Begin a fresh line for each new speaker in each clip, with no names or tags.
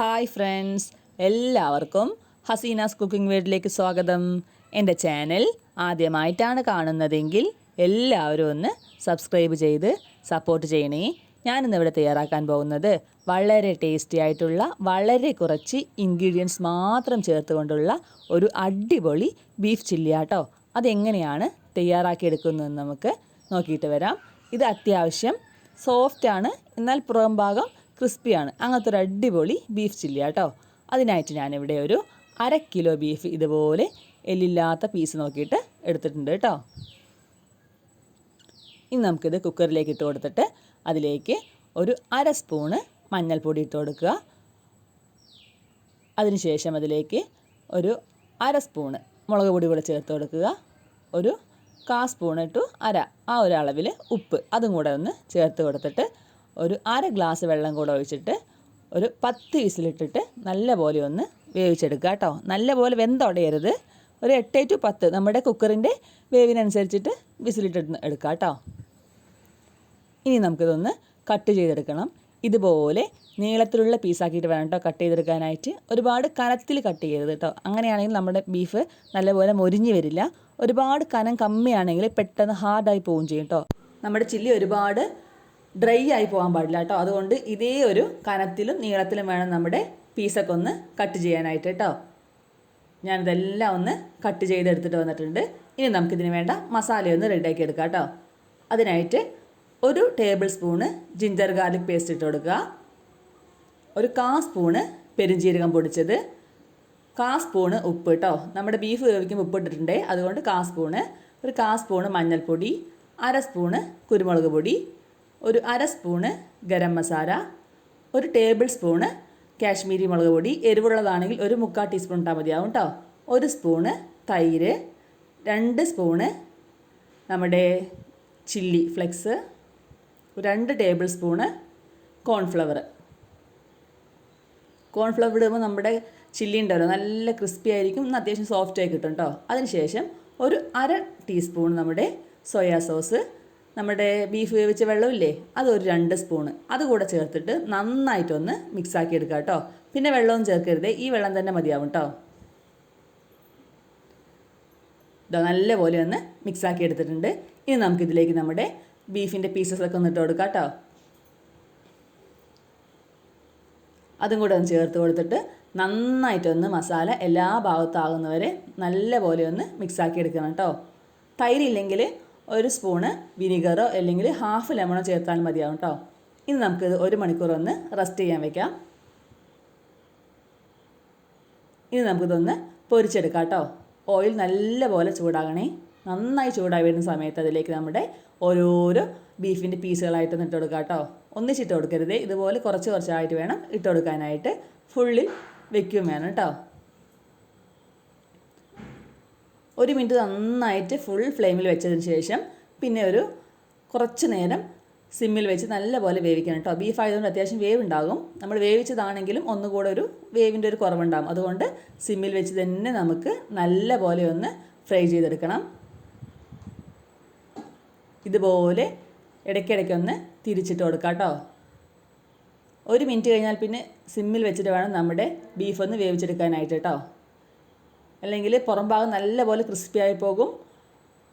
Hi friends എല്ലാവർക്കും Hasina's cooking വീട്ടിലേക്ക് സ്വാഗതം. എന്റെ ചാനൽ ആദ്യമായിട്ടാണ് കാണുന്നതെങ്കിൽ എല്ലാവരും ഒന്ന് സബ്സ്ക്രൈബ് ചെയ്ത് സപ്പോർട്ട് ചെയ്യണേ. ഞാനിന്ന് ഇവിടെ തയ്യാറാക്കാൻ പോകുന്നത് വളരെ ടേസ്റ്റി ആയിട്ടുള്ള വളരെ കുറച്ച് ഇൻഗ്രീഡിയൻസ് മാത്രം ചേർത്തുകൊണ്ടുള്ള ഒരു അടിപൊളി ബീഫ് ചില്ലിയാട്ടോ അതെങ്ങനെയാണ് തയ്യാറാക്കിയെടുക്കുന്നതെന്ന് നമുക്ക് നോക്കിയിട്ട് വരാം. ഇത് അത്യാവശ്യം സോഫ്റ്റാണ് എന്നാൽ പുറം ഭാഗം ക്രിസ്പിയാണ്. അങ്ങനത്തെ ഒരു അടിപൊളി ബീഫ് ചില്ലി കേട്ടോ അതിനായിട്ട് ഞാനിവിടെ ഒരു അര കിലോ ബീഫ് ഇതുപോലെ എല്ലില്ലാത്ത പീസ് നോക്കിയിട്ട് എടുത്തിട്ടുണ്ട് കേട്ടോ ഇനി നമുക്കിത് കുക്കറിലേക്ക് ഇട്ട് കൊടുത്തിട്ട് അതിലേക്ക് ഒരു അര സ്പൂണ് മഞ്ഞൾപ്പൊടി ഇട്ട് കൊടുക്കുക. അതിനുശേഷം അതിലേക്ക് ഒരു അര സ്പൂണ് മുളക് പൊടി കൂടെ ചേർത്ത് കൊടുക്കുക. ഒരു കാ സ്പൂൺ ടു അര. ആ ഒരു അളവിൽ ഉപ്പ് അതും കൂടെ ഒന്ന് ചേർത്ത് കൊടുത്തിട്ട് ഒരു അര ഗ്ലാസ് വെള്ളം കൂടെ ഒഴിച്ചിട്ട് ഒരു പത്ത് വിസിലിട്ടിട്ട് നല്ല പോലെ ഒന്ന് വേവിച്ചെടുക്കുക കേട്ടോ. നല്ല പോലെ വെന്തുടയരുത്. ഒരു എട്ട് ടു പത്ത് നമ്മുടെ കുക്കറിന്റെ വേവിനനുസരിച്ചിട്ട് വിസിലിട്ടിട്ട് എടുക്കുക കേട്ടോ. ഇനി നമുക്കിതൊന്ന് കട്ട് ചെയ്തെടുക്കണം. ഇതുപോലെ നീളത്തിലുള്ള പീസാക്കിയിട്ട് വേണം കേട്ടോ കട്ട് ചെയ്തെടുക്കാനായിട്ട്. ഒരുപാട് കനത്തിൽ കട്ട് ചെയ്യരുത് കേട്ടോ. അങ്ങനെയാണെങ്കിൽ നമ്മുടെ ബീഫ് നല്ലപോലെ മൊരിഞ്ഞ് വരില്ല. ഒരുപാട് കനം കമ്മിയാണെങ്കിൽ പെട്ടെന്ന് ഹാർഡായി പോവുകയും ചെയ്യും കേട്ടോ. നമ്മുടെ ചില്ലി ഒരുപാട് ഡ്രൈ ആയി പോകാൻ പാടില്ല കേട്ടോ. അതുകൊണ്ട് ഇതേ ഒരു കനത്തിലും നീളത്തിലും വേണം നമ്മുടെ പീസൊക്കെ ഒന്ന് കട്ട് ചെയ്യാനായിട്ട് കേട്ടോ. ഞാനിതെല്ലാം ഒന്ന് കട്ട് ചെയ്തെടുത്തിട്ട് വന്നിട്ടുണ്ട്. ഇനി നമുക്കിതിന് വേണ്ട മസാലയൊന്ന് റെഡിയാക്കി എടുക്കാം കേട്ടോ. അതിനായിട്ട് ഒരു table spoon ginger garlic paste ഇട്ട് കൊടുക്കുക. ഒരു കാ സ്പൂണ് പെരുംജീരകം പൊടിച്ചത്. കാ സ്പൂണ് ഉപ്പ് കേട്ടോ. നമ്മുടെ ബീഫ് വേവിക്കുമ്പോൾ ഉപ്പ് ഇട്ടിട്ടുണ്ട്. അതുകൊണ്ട് കാ സ്പൂണ് ഒരു കാ സ്പൂണ് മഞ്ഞൾപ്പൊടി അര സ്പൂണ് കുരുമുളക് പൊടി ഒരു അര സ്പൂണ് ഗരം മസാല ഒരു ടേബിൾ സ്പൂണ് കാശ്മീരി മുളക് പൊടി. എരിവുള്ളതാണെങ്കിൽ ഒരു മുക്കാൽ ടീസ്പൂൺ ഇട്ടാൽ മതിയാവും കേട്ടോ ഒരു സ്പൂണ് തൈര് രണ്ട് സ്പൂണ് നമ്മുടെ ചില്ലി ഫ്ലെക്സ് രണ്ട് ടേബിൾ സ്പൂണ് കോൺഫ്ലവർ. കോൺഫ്ലവർ ഇടുമ്പോൾ നമ്മുടെ ചില്ലി ഉണ്ടല്ലോ നല്ല ക്രിസ്പി ആയിരിക്കും ഒന്ന് അത്യാവശ്യം സോഫ്റ്റായി കിട്ടും കേട്ടോ അതിനുശേഷം ഒരു അര ടീസ്പൂൺ നമ്മുടെ സോയാ സോസ് നമ്മുടെ ബീഫ് വേവിച്ച വെള്ളമില്ലേ? അതൊരു രണ്ട് സ്പൂണ്. അതുകൂടെ ചേർത്തിട്ട് നന്നായിട്ടൊന്ന് മിക്സാക്കി എടുക്കുക കേട്ടോ. പിന്നെ വെള്ളവും ചേർക്കരുത്. ഈ വെള്ളം തന്നെ മതിയാവും കേട്ടോ. നല്ലപോലെ ഒന്ന് മിക്സാക്കി എടുത്തിട്ടുണ്ട്. ഇനി നമുക്കിതിലേക്ക് നമ്മുടെ ബീഫിന്റെ പീസസ് ഒക്കെ ഒന്ന് ഇട്ട് കൊടുക്കാം കേട്ടോ. അതും കൂടെ ഒന്ന് ചേർത്ത് കൊടുത്തിട്ട് നന്നായിട്ടൊന്ന് മസാല എല്ലാ ഭാഗത്താകുന്നവരെ നല്ല പോലെ ഒന്ന് മിക്സാക്കി എടുക്കണം കേട്ടോ. തൈരില്ലെങ്കിൽ ഒരു സ്പൂണ് വിനിഗറോ അല്ലെങ്കിൽ ഹാഫ് ലെമണോ ചേർത്താൽ മതിയാവും കേട്ടോ ഇനി നമുക്കിത് ഒരു മണിക്കൂർ ഒന്ന് റെസ്റ്റ് ചെയ്യാൻ വെക്കാം. ഇനി നമുക്കിതൊന്ന് പൊരിച്ചെടുക്കാം കേട്ടോ ഓയിൽ നല്ലപോലെ ചൂടാകണേ. നന്നായി ചൂടായി വരുന്ന സമയത്ത് അതിലേക്ക് നമ്മുടെ ഓരോരോ ബീഫിന്റെ പീസുകളായിട്ടൊന്ന് ഇട്ട് കൊടുക്കുക കേട്ടോ ഒന്നിച്ചിട്ട് കൊടുക്കരുത്. ഇതുപോലെ കുറച്ച് കുറച്ചായിട്ട് വേണം ഇട്ട് കൊടുക്കാനായിട്ട്. ഫുള്ളിൽ വെക്കും വേണം കേട്ടോ ഒരു മിനിറ്റ് നന്നായിട്ട് ഫുൾ ഫ്ലെയിമിൽ വെച്ചതിന് ശേഷം പിന്നെ ഒരു കുറച്ച് നേരം സിമ്മിൽ വെച്ച് നല്ലപോലെ വേവിക്കണം കേട്ടോ. ബീഫ് ആയതുകൊണ്ട് അത്യാവശ്യം വേവ് ഉണ്ടാകും നമ്മൾ വേവിച്ചതാണെങ്കിലും ഒന്നുകൂടെ ഒരു വേവിന്റെ ഒരു കുറവുണ്ടാകും. അതുകൊണ്ട് സിമ്മിൽ വെച്ച് തന്നെ നമുക്ക് നല്ലപോലെ ഒന്ന് ഫ്രൈ ചെയ്തെടുക്കണം. ഇതുപോലെ ഇടയ്ക്കിടയ്ക്ക് ഒന്ന് തിരിച്ചിട്ട് കൊടുക്കാം കേട്ടോ. ഒരു മിനിറ്റ് കഴിഞ്ഞാൽ പിന്നെ സിമ്മിൽ വെച്ചിട്ട് വേണം നമ്മുടെ ബീഫ് ഒന്ന് വേവിച്ചെടുക്കാനായിട്ട് കേട്ടോ. അല്ലെങ്കിൽ പുറം ഭാഗം നല്ലപോലെ ക്രിസ്പിയായി പോകും.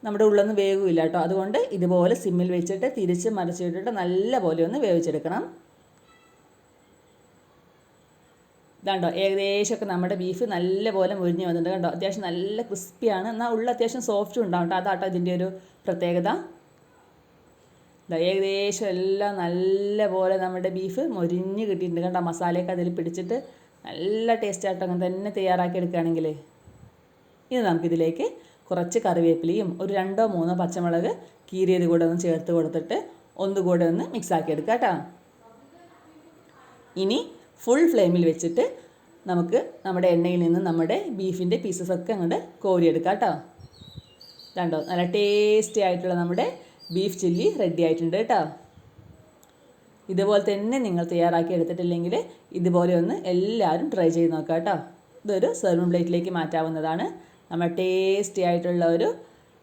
നമ്മുടെ ഉള്ളൊന്നും വേവില്ല കേട്ടോ. അതുകൊണ്ട് ഇതുപോലെ സിമ്മിൽ വെച്ചിട്ട് തിരിച്ച് മറിച്ചിട്ടിട്ട് നല്ല പോലെ ഒന്ന് വേവിച്ചെടുക്കണം. ഇതാണ്ടോ ഏകദേശമൊക്കെ നമ്മുടെ ബീഫ് നല്ലപോലെ മുരിഞ്ഞ് വന്നിട്ടുണ്ട് കണ്ടോ? അത്യാവശ്യം നല്ല ക്രിസ്പിയാണ് എന്നാൽ ഉള്ള അത്യാവശ്യം സോഫ്റ്റും ഉണ്ടാവും കേട്ടോ. അതാട്ടോ ഇതിന്റെ ഒരു പ്രത്യേകത. ഇതാ ഏകദേശം എല്ലാം നല്ലപോലെ നമ്മുടെ ബീഫ് മൊരിഞ്ഞ് കിട്ടിയിട്ടുണ്ട് കണ്ടോ? മസാലയൊക്കെ അതിൽ പിടിച്ചിട്ട് നല്ല ടേസ്റ്റ് ആയിട്ട് അങ്ങനെ തന്നെ തയ്യാറാക്കി എടുക്കുകയാണെങ്കിൽ. ഇനി നമുക്കിതിലേക്ക് കുറച്ച് കറിവേപ്പിലയും ഒരു രണ്ടോ മൂന്നോ പച്ചമുളക് കീറിയത് കൂടെ ഒന്ന് ചേർത്ത് കൊടുത്തിട്ട് ഒന്നുകൂടെ ഒന്ന് മിക്സ് ആക്കി എടുക്കാം കേട്ടോ. ഇനി ഫുൾ ഫ്ലെയിമിൽ വെച്ചിട്ട് നമുക്ക് നമ്മുടെ എണ്ണയിൽ നിന്ന് നമ്മുടെ ബീഫിന്റെ പീസസ് ഒക്കെ അങ്ങോട്ട് കോരിയെടുക്കാം കേട്ടോ. കണ്ടോ? നല്ല ടേസ്റ്റി ആയിട്ടുള്ള നമ്മുടെ ബീഫ് ചില്ലി റെഡി ആയിട്ടുണ്ട് കേട്ടോ. ഇതുപോലെ തന്നെ നിങ്ങൾ തയ്യാറാക്കി എടുത്തിട്ടില്ലെങ്കിൽ ഇതുപോലെ ഒന്ന് എല്ലാവരും ട്രൈ ചെയ്ത് നോക്കാം കേട്ടോ. ഇതൊരു സെർവിംഗ് പ്ലേറ്റിലേക്ക് മാറ്റാവുന്നതാണ്. നമ്മൾ ടേസ്റ്റി ആയിട്ടുള്ള ഒരു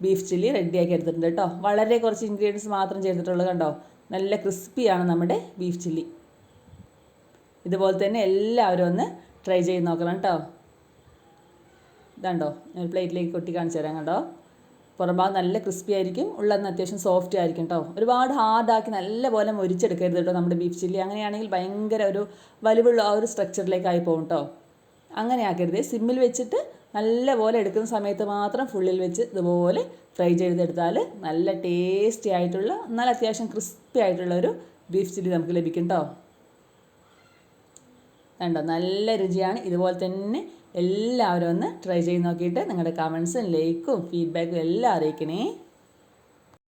ബീഫ് ചില്ലി റെഡിയാക്കി എടുത്തിട്ടുണ്ട് കേട്ടോ വളരെ കുറച്ച് ഇൻഗ്രീഡിയൻസ് മാത്രം ചെയ്തിട്ടുള്ളത് കണ്ടോ? നല്ല ക്രിസ്പിയാണ് നമ്മുടെ ബീഫ് ചില്ലി ഇതുപോലെ തന്നെ എല്ലാവരും ഒന്ന് ട്രൈ ചെയ്ത് നോക്കണം കേട്ടോ ഇതാണ്ടോ? ഞാൻ പ്ലേറ്റിലേക്ക് കൊട്ടി കാണിച്ചു തരാം കണ്ടോ? പുറംഭാഗം നല്ല ക്രിസ്പി ആയിരിക്കും ഉള്ളതെന്ന് അത്യാവശ്യം സോഫ്റ്റ് ആയിരിക്കും കേട്ടോ ഒരുപാട് ഹാർഡാക്കി നല്ല പോലെ മൊരിച്ചെടുക്കരുത് കേട്ടോ നമ്മുടെ ബീഫ് ചില്ലി അങ്ങനെയാണെങ്കിൽ ഭയങ്കര ഒരു വലിവുള്ള ആ ഒരു സ്ട്രക്ചറിലേക്കായി പോകും കേട്ടോ അങ്ങനെ ആക്കരുത് സിമ്മിൽ വെച്ചിട്ട് നല്ലപോലെ എടുക്കുന്ന സമയത്ത് മാത്രം ഫുള്ളിൽ വെച്ച് ഇതുപോലെ ഫ്രൈ ചെയ്തെടുത്താൽ നല്ല ടേസ്റ്റി ആയിട്ടുള്ള നല്ല അത്യാവശ്യം ക്രിസ്പി ആയിട്ടുള്ള ഒരു ബീഫ് ചില്ലി നമുക്ക് ലഭിക്കും കേട്ടോ കണ്ടോ? നല്ല രുചിയാണ്. ഇതുപോലെ തന്നെ എല്ലാവരും ഒന്ന് ട്രൈ ചെയ്ത് നോക്കിയിട്ട് നിങ്ങളുടെ കമൻസും ലൈക്കും ഫീഡ്ബാക്കും എല്ലാം അറിയിക്കണേ.